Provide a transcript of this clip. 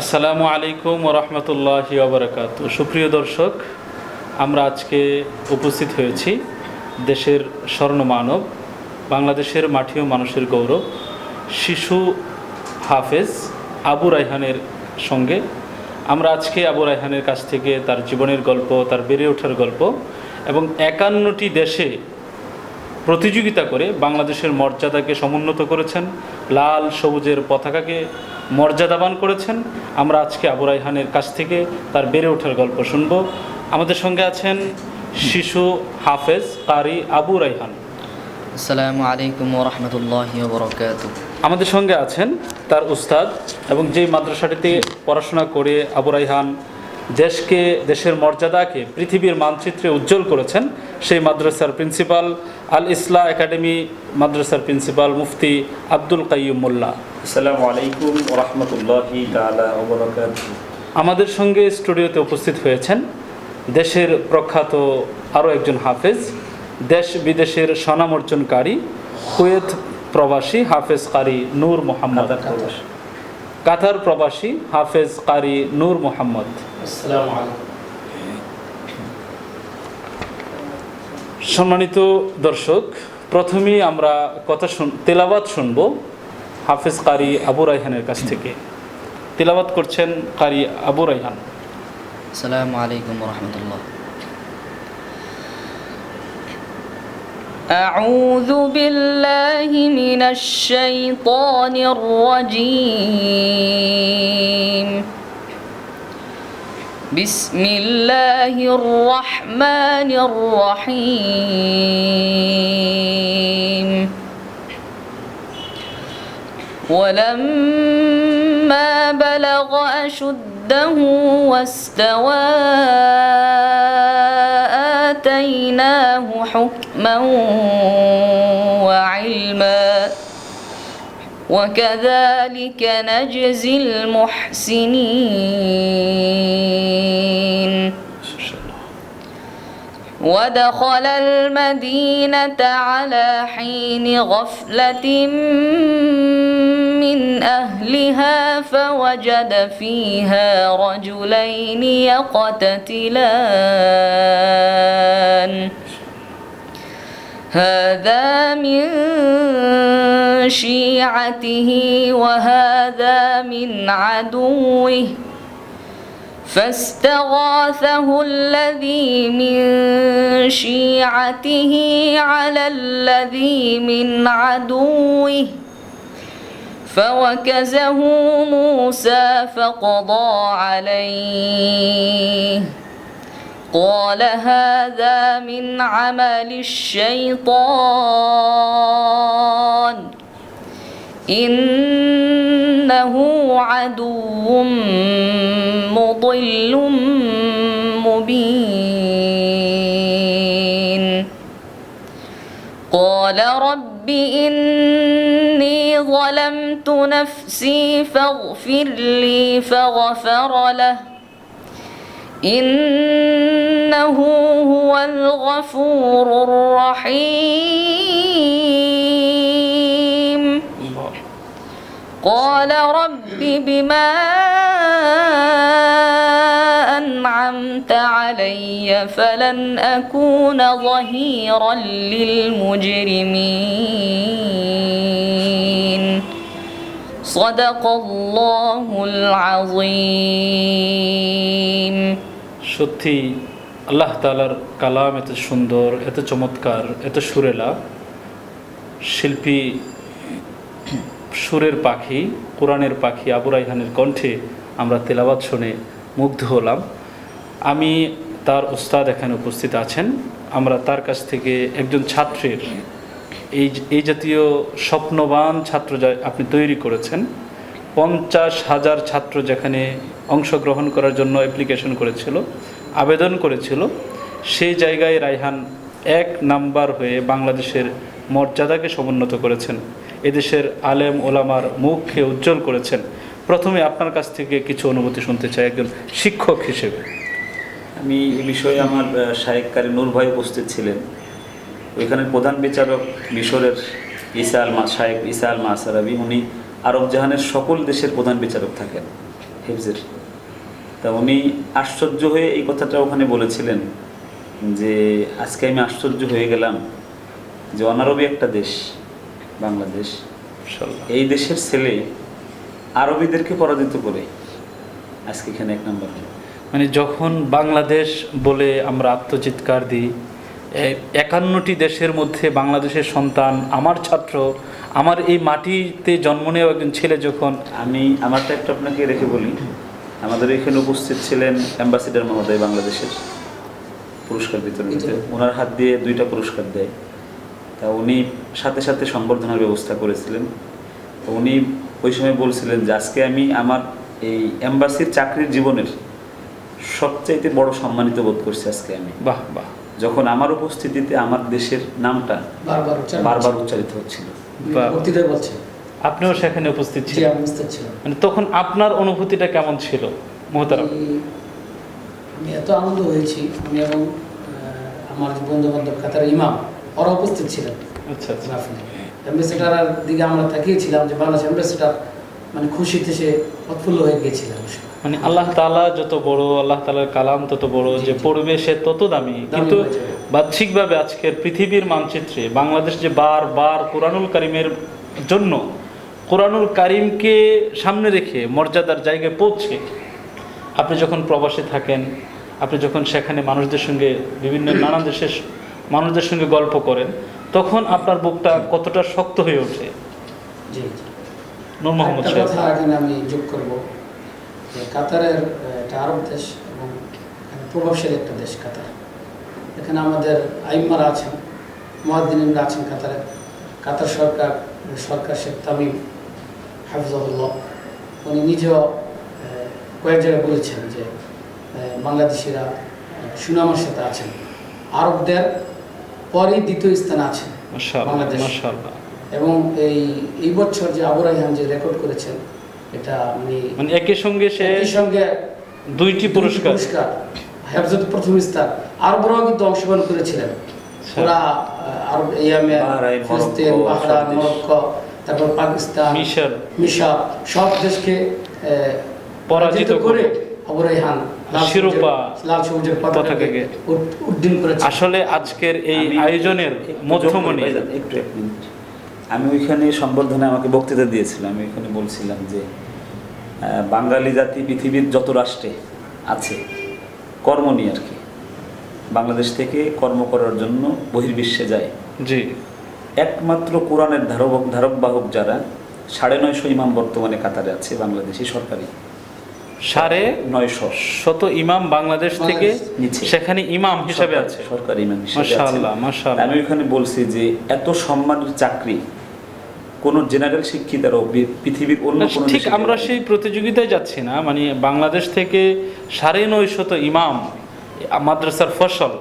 আসসালামু আলাইকুম রহমতুল্লাহ ওবরাকাত সুপ্রিয় দর্শক, আমরা আজকে উপস্থিত হয়েছি দেশের স্বর্ণমানব, বাংলাদেশের মাটি ও মানুষের গৌরব, শিশু হাফেজ আবু রাইহানের সঙ্গে। আমরা আজকে আবু রাইহানের কাছ থেকে তার জীবনের গল্প, তার বেড়ে ওঠার গল্প এবং একান্নটি দেশে প্রতিযোগিতা করে বাংলাদেশের মর্যাদাকে সমুন্নত করেছেন। লাল সবুজের পতাকাকে মর্যাদাবান করেছেন। আমরা আজকে আবু রাইহানের কাছ থেকে তার বেড়ে ওঠার গল্প শুনব। আমাদের সঙ্গে আছেন শিশু হাফেজ কারি আবু রাইহান আসসালামু আলাইকুম ওরহমতুল্লাহ বরকাত আমাদের সঙ্গে আছেন তার উস্তাদ এবং যেই মাদ্রাসাটিতে পড়াশোনা করে আবু রাইহান দেশকে দেশের মর্যাদাকে পৃথিবীর মানচিত্রে উজ্জ্বল করেছেন সেই মাদ্রাসার প্রিন্সিপাল আল ইসলা একাডেমি মাদ্রাসার প্রিন্সিপাল মুফতি আব্দুল কাইয়ুম মোল্লা। আসসালামু আলাইকুম রহমতুল্লাহি আমাদের সঙ্গে স্টুডিওতে উপস্থিত হয়েছেন দেশের প্রখ্যাত আরও একজন হাফেজ দেশ বিদেশের স্বনাম অর্জনকারী কুয়েত প্রবাসী হাফেজ কারি নূর মোহাম্মদ। কাতার প্রবাসী। হাফেজ কারি নূর মোহাম্মদ। সম্মানিত দর্শক প্রথমেই আমরা কথা শুন তেলাবাত শুনব হাফেজ কারি আবু রাইহানের কাছ থেকে। তেলাবাত করছেন কারি আবু রাইহান। আসসালামু আলাইকুম ওরহমতুল্লাহ أعوذ بالله من الشيطان الرجيم. بسم الله الرحمن الرحيم. ولما بلغ أشده واستوى آتيناه حكما وعلما وكذلك نجزي المحسنين. ودخل المدينة على حين غفلة من أهلها فوجد فيها رجلين يقتتلان هذا من شيعته وهذا من عدوه. فاستغاثه الذي من شيعته على الذي من عدوه. فوكزه موسى فقضى عليه. قال هذا من عمل الشيطان. إنه عدو مضل مبين. قال رب إني ظلمت نفسي فاغفر لي فغفر له. إنه هو الغفور الرحيم. قال رب بما أنعمت علي فلن أكون ظهيرا للمجرمين. صدق الله العظيم সত্যি আল্লাহ তালার কালাম এত সুন্দর এত চমৎকার এত সুরেলা শিল্পী সুরের পাখি কোরআনের পাখি আবু রাইহানের কণ্ঠে আমরা তেলাবাত শুনে মুগ্ধ হলাম আমি তার উস্তাদ এখানে উপস্থিত আছেন আমরা তার কাছ থেকে একজন ছাত্রের এই এই জাতীয় স্বপ্নবান ছাত্র আপনি তৈরি করেছেন, পঞ্চাশ হাজার ছাত্র যেখানে অংশগ্রহণ করার জন্য অ্যাপ্লিকেশন করেছিল, আবেদন করেছিল, সেই জায়গায় রায়হান এক নাম্বার হয়ে বাংলাদেশের মর্যাদাকে সমুন্নত করেছেন। এদেশের আলেম ওলামার মুখকে উজ্জ্বল করেছেন। প্রথমে আপনার কাছ থেকে কিছু অনুভূতি শুনতে চাই একজন শিক্ষক হিসেবে। আমি এ বিষয়ে আমার শায়েক কারি নূর ভাই উপস্থিত ছিলেন। ওইখানে প্রধান বিচারক মিশরের ইসা আল মা সাহেব ইসা আল মাসারাবি উনি আরব জাহানের সকল দেশের প্রধান বিচারক থাকেন হেফজের। তা উনি আশ্চর্য হয়ে এই কথাটা ওখানে বলেছিলেন যে আজকে আমি আশ্চর্য হয়ে গেলাম যে অনারবি একটা দেশ বাংলাদেশ এই দেশের ছেলে আরবিদেরকে পরাজিত করে আজকে এখানে এক নম্বর মানে যখন বাংলাদেশ বলে আমরা আত্মচিৎকার দিই একান্নটি দেশের মধ্যে বাংলাদেশের সন্তান আমার ছাত্র আমার এই মাটিতে জন্ম নেওয়া একজন ছেলে যখন আমি আমারটা একটু আপনাকে রেখে বলি। আমাদের এখানে উপস্থিত ছিলেন অ্যাম্বাসিডার মহোদয় বাংলাদেশের পুরস্কার বিতরণীতে ওনার হাত দিয়ে দুইটা পুরস্কার দেয়। তা উনি সাথে সাথে সংবর্ধনার ব্যবস্থা করেছিলেন। তো উনি ওই সময় বলছিলেন যে আজকে আমি আমার এই অ্যাম্বাসির চাকরির জীবনের সবচাইতে বড় সম্মানিত বোধ করছি আজকে আমি। বাহ বাহ। যখন আমার উপস্থিতিতে আমার দেশের নামটা বারবার উচ্চারিত হচ্ছিল। আপনিও সেখানে উপস্থিত ছিলেন। মানে তখন আপনার অনুভূতিটা কেমন ছিল মোহতারাম? আমি- এত আনন্দ হয়েছি। আমি এবং আমার বন্ধু বান্ধব কাতার ইমাম ওরা উপস্থিত ছিলেন। আচ্ছা আচ্ছা। অ্যাম্বাসেডারের দিকে আমরা তাকিয়েছিলাম যে বাংলাদেশ অ্যাম্বাসেডার মানে খুশিতে সে উৎফুল্ল হয়ে গিয়েছিলেন মানে আল্লাহ তাআলা যত বড় আল্লাহ তাআলার কালাম তত বড় যে পড়বে সে তত দামি। কিন্তু বাহ্যিকভাবে আজকের পৃথিবীর মানচিত্রে বাংলাদেশ যে বারবার কোরআনুল কারিমের জন্য কোরআনুল কারিমকে সামনে রেখে মর্যাদার জায়গায় পৌঁছে আপনি যখন প্রবাসে থাকেন আপনি যখন সেখানে মানুষদের সঙ্গে বিভিন্ন নানান দেশের মানুষদের সঙ্গে গল্প করেন তখন আপনার বুকটা কতটা শক্ত হয়ে ওঠে। নূর মোহাম্মদ সাহেব। আমি যোগ করব। কাতারের একটা আরব দেশ এবং প্রভাবশালী একটা দেশ কাতার। এখানে আমাদের আইম্মারা আছেন মহাদিনরা আছেন কাতারে। কাতার সরকার সরকার শেখ তামিম হাফিজুল্লাহ উনি নিজেও কয়েক জায়গায় বলেছেন যে বাংলাদেশিরা সুনামের সাথে আছেন। আরবদের পরই দ্বিতীয় স্থানে আছেন বাংলাদেশ। এবং এই এই বছর যে আবু রাইহান যে রেকর্ড করেছেন এটা মানে মানে একই সঙ্গে সে একই সঙ্গে দুইটি পুরস্কার। পুরস্কার। হেফজত প্রথম স্থান। আরবরাও কিন্তু অংশগ্রহণ করেছিলেন। আচ্ছা। ওরা আরব ইয়ামে ফিলিস্তিন বাহরাইন মরক্কো তারপর পাকিস্তান মিশর। মিশর সব দেশকে পরাজিত করে আবু রাইহান শিরোপা, লাল সবুজের পতাকাকে পতাকাকে উড্ডীন করেছে। আসলে আজকের এই আয়োজনের মধ্যমণি। একটু আমি ওইখানে সংবর্ধনে আমাকে বক্তৃতা দিয়েছিলাম। আমি ওইখানে বলছিলাম যে বাঙালি জাতি পৃথিবীর যত রাষ্ট্রে আছে কর্ম নিয়ে আর কি। বাংলাদেশ থেকে কর্ম করার জন্য বহির্বিশ্বে যায়। জি। একমাত্র কোরআনের ধারক ধারক বাহক যারা সাড়ে নয়শো ইমাম বর্তমানে কাতারে আছে বাংলাদেশি সরকারি। সাড়ে নয়শো। শত ইমাম বাংলাদেশ থেকে। সেখানে ইমাম হিসাবে আছে। সরকারি ইমাম হিসেবে আমি ওখানে বলছি যে এত সম্মানের চাকরি কোন জেনারেল শিক্ষিতারও আরও পৃথিবীর অন্য কোনো ঠিক আমরা সেই প্রতিযোগিতায় যাচ্ছি না। মানে বাংলাদেশ থেকে সাড়ে নয় শত ইমাম মাদ্রাসার ফসল।